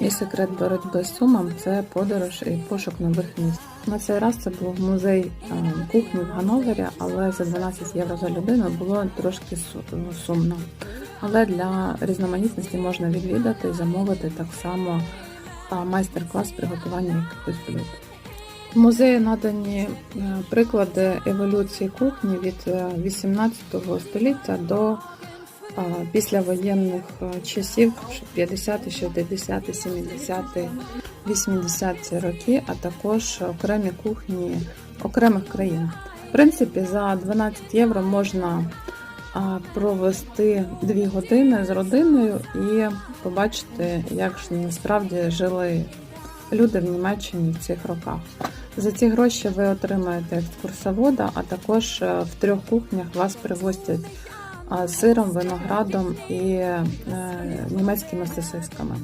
І секрет боротьби з сумом це подорож і пошук нових місць. На цей раз це був музей е, кухні в Гановері, але за 12 євро за людину було трошки ну, сумно. Але для різноманітності можна відвідати і замовити так само е, майстер-клас приготування якихось блюд. В музеї надані е, приклади еволюції кухні від е, 18 століття до післявоєнних е, часів 50, 60, 70, 80 роки, а також окремі кухні окремих країн. В принципі, за 12 євро можна провести 2 години з родиною і побачити, як ж насправді жили люди в Німеччині в цих роках. За ці гроші ви отримаєте екскурсовода, а також е, в трьох кухнях вас пригостять а, сиром, виноградом і е, німецькими сосисками.